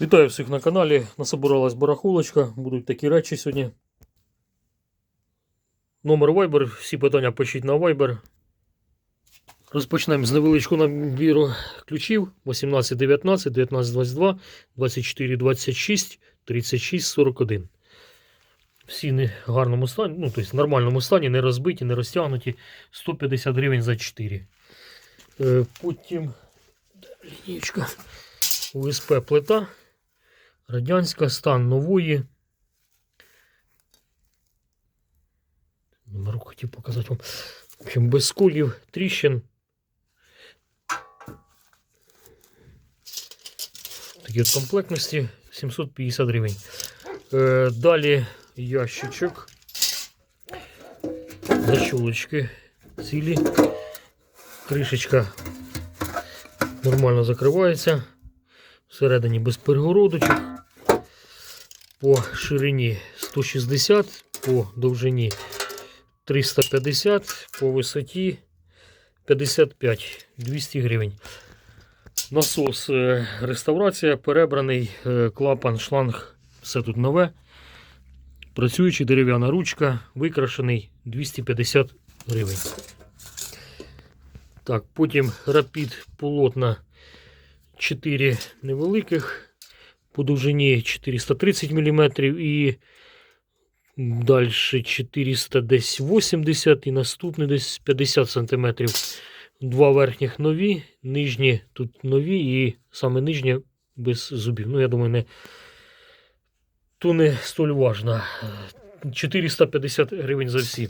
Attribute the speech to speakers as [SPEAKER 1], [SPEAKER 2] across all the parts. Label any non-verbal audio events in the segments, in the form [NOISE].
[SPEAKER 1] Вітаю всіх на каналі. Насобиралась барахолочка. Будуть такі речі сьогодні. Номер Viber. Всі питання пишіть на Viber. Розпочнемо з невеличкого набіру ключів. 18, 19, 19, 22, 24, 26, 36, 41. Всі не в гарному стані, ну, тобто в нормальному стані, не розбиті, не розтягнуті. 150 гривень за 4. Е, потім лінійка. УСП плита. Радянська стан нової. Номерок хотів показати вам. В общем, без сколів, тріщин. Такі от комплектності 750 гривень. Е, далі ящичок. Защолочки цілі. Кришечка нормально закривається. Всередині без перегородочок. По ширині 160, по довжині 350, по висоті 55, 200 гривень. Насос е, реставрація, перебраний е, клапан, шланг, все тут нове. Працюючий дерев'яна ручка, викрашений 250 гривень. Так, потім рапід полотна 4 невеликих, по довжині 430 мм і далі 480 і наступний десь 50 см. Два верхніх нові, нижні тут нові і саме нижнє без зубів. Ну, я думаю, не то не столь важно. 450 гривень за всі.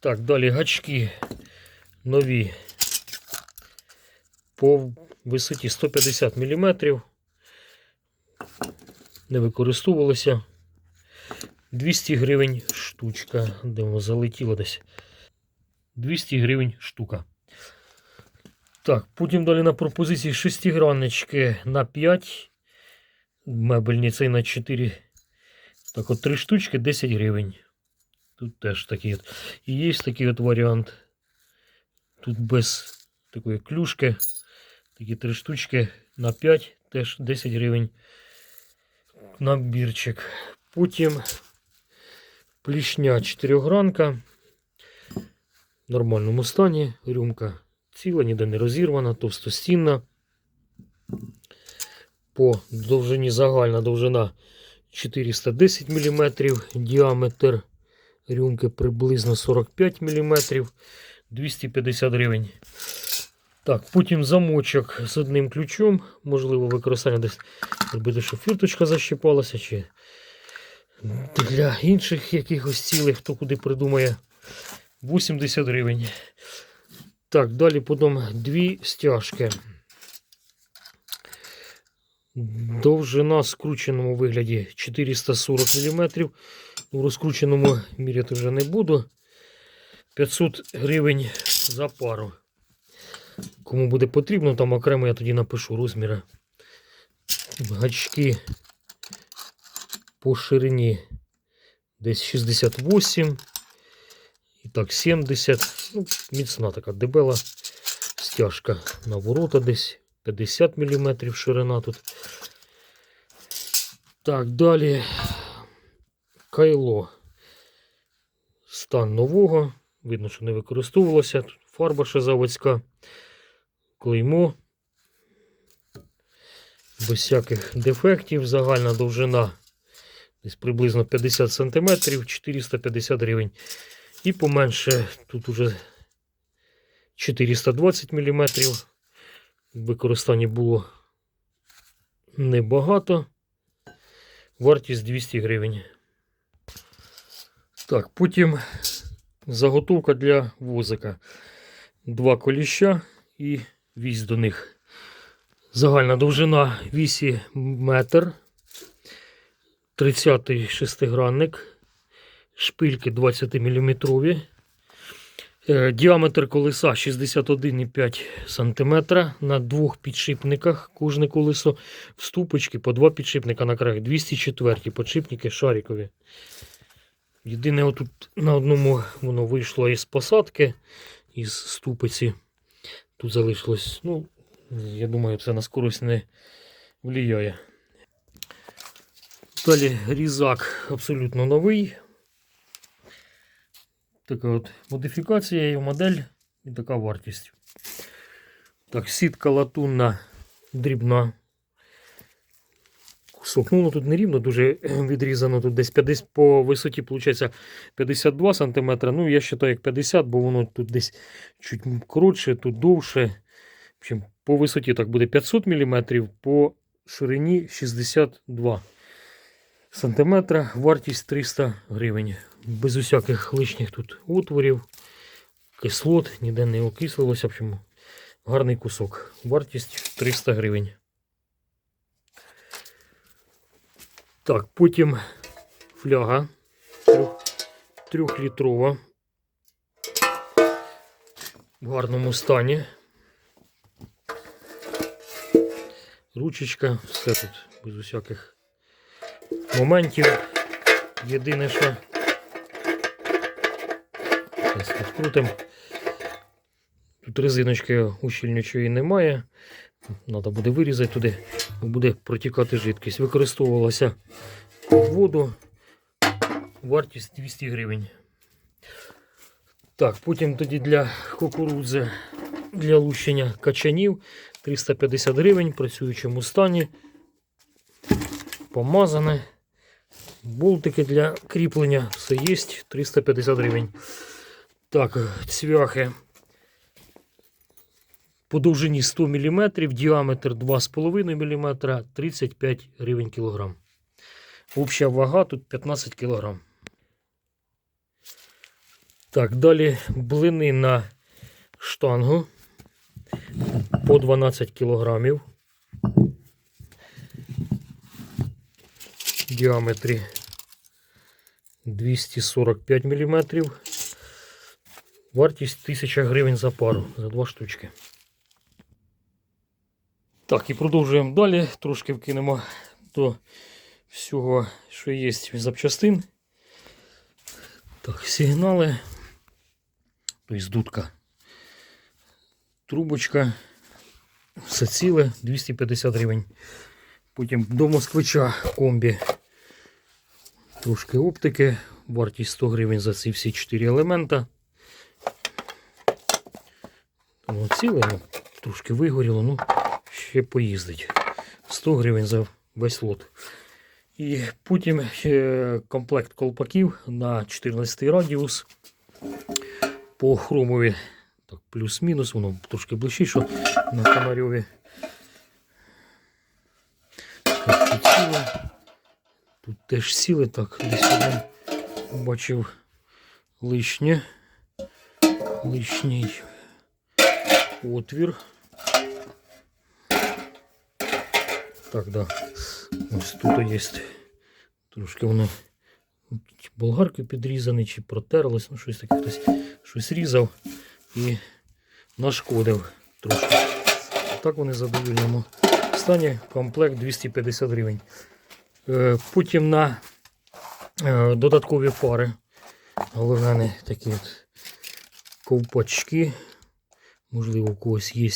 [SPEAKER 1] Так, далі гачки нові по висоті 150 мм. Не використовувалося. 200 гривень штучка. Де воно залетіло десь. 200 гривень штука. Так, потім далі на пропозиції шестиграннички на 5. Мебельні цей на 4. Так, от 3 штучки 10 гривень. Тут теж такий от. І є такий от варіант. Тут без такої клюшки. Такі три штучки на 5, теж 10 гривень набірчик. Потім плішня 4 гранка. В нормальному стані. Рюмка ціла, ніде не розірвана, товстостінна. По довжині загальна довжина 410 мм, діаметр рюмки приблизно 45 мм, 250 гривень. Так, потім замочок з одним ключом. Можливо, використання десь робити, щоб фірточка защіпалася, чи для інших якихось цілей, хто куди придумає. 80 гривень. Так, далі потім дві стяжки. Довжина в скрученому вигляді 440 мм. У розкрученому міряти вже не буду. 500 гривень за пару. Кому буде потрібно, там окремо я тоді напишу розміри. Гачки по ширині десь 68. І так, 70. Ну, міцна така дебела стяжка на ворота десь 50 мм ширина тут. Так, далі кайло. Стан нового. Видно, що не використовувалося. Тут фарба ще заводська клеймо. Без всяких дефектів. Загальна довжина десь приблизно 50 см, 450 гривень. І поменше тут уже 420 мм. Використання було небагато. Вартість 200 гривень. Так, потім заготовка для возика. Два коліща і вісь до них. Загальна довжина вісі метр. 30 шестигранник. Шпильки 20 мм. Діаметр колеса 61,5 см. На двох підшипниках кожне колесо. Вступочки по два підшипника на краях. 204 підшипники шарикові. Єдине, отут на одному воно вийшло із посадки, із ступиці. Тут залишилось, ну, я думаю, це на скорость не влияє. Далі різак абсолютно новий. Така от модифікація і модель і така вартість. Так, сітка латунна дрібна. Кусок. Ну, тут не рівно, дуже [CLEARS THROAT] відрізано. Тут десь 50, по висоті, виходить, 52 см. Ну, я вважаю, як 50, бо воно тут десь чуть коротше, тут довше. По висоті так буде 500 мм, по ширині 62 см, вартість 300 гривень. Без усяких лишніх тут отворів, кислот, ніде не окислилося. В общем, гарний кусок. Вартість 300 гривень. Так, потім фляга трьох- трьохлітрова. В гарному стані. Ручечка, все тут без усяких моментів. Єдине, що зараз відкрутимо. Тут резиночки ущільнючої немає. Треба буде вирізати туди, буде протікати жидкість. Використовувалася воду. Вартість 200 гривень. Так, потім тоді для кукурудзи, для лущення качанів 350 гривень в працюючому стані. Помазане. Болтики для кріплення. Все є. 350 гривень. Так, цвяхи по довжині 100 мм, діаметр 2,5 мм, 35 гривень кілограм. Обща вага тут 15 кг. Так, далі блини на штангу по 12 кг. В діаметрі 245 мм. Вартість 1000 гривень за пару, за два штучки. Так, і продовжуємо далі. Трошки вкинемо до всього, що є запчастин. Так, сигнали. Тобто дудка. Трубочка. Все ціле 250 гривень. Потім до москвича комбі. Трошки оптики. Вартість 100 гривень за ці всі 4 елемента. Воно ціле, ну, трошки вигоріло, ну ще поїздить. 100 гривень за весь лот. І потім комплект колпаків на 14 радіус по хромові. Так, плюс-мінус, воно трошки ближче, що на Комарьові. Так, тут сіли. Тут теж сіли, так, десь один бачив лишнє. Лишній отвір. Так, да. Ось тут є. Трошки воно чи болгаркою підрізане, чи протерлось, ну щось таке хтось щось різав і нашкодив трошки. Так вони задовільному стані. Комплект 250 гривень. Е, Потім на е, додаткові фари. Головне такі от ковпачки. Можливо, у когось є,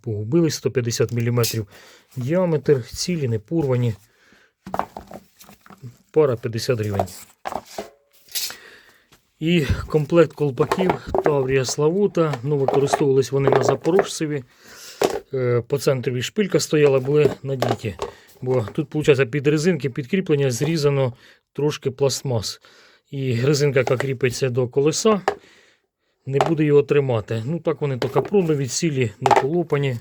[SPEAKER 1] погубили 150 мм діаметр, цілі, не порвані. Пара 50 гривень. І комплект колпаків Таврія Славута. Ну, використовувались вони на Запорожцеві. Е, По центрові шпилька стояла, були надіті. Бо тут, виходить, під резинки підкріплення зрізано трошки пластмас. І резинка, яка кріпиться до колеса, не буде його тримати. Ну так вони то капронові, цілі, не полопані,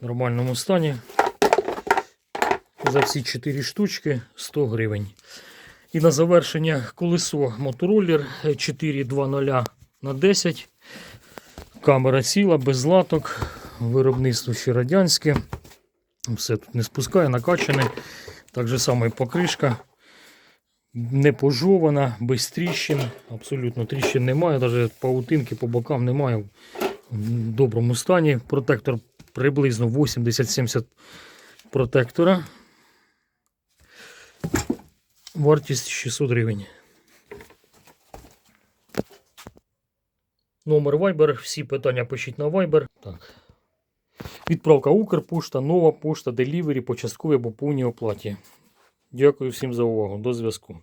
[SPEAKER 1] в нормальному стані. За всі 4 штучки 100 гривень. І на завершення колесо мотороллер 420 на 10. Камера ціла, без латок. Виробництво ще радянське. Все тут не спускає, накачане. Так же само і покришка. Не пожована, без тріщин. Абсолютно тріщин немає, навіть паутинки по бокам немає. В доброму стані. Протектор приблизно 80-70 протектора. Вартість 600 гривень. Номер Viber. Всі питання пишіть на Viber. Так. Відправка Укрпошта, нова пошта, делівері по частковій або повній оплаті. Дякую всім за увагу. До зв'язку.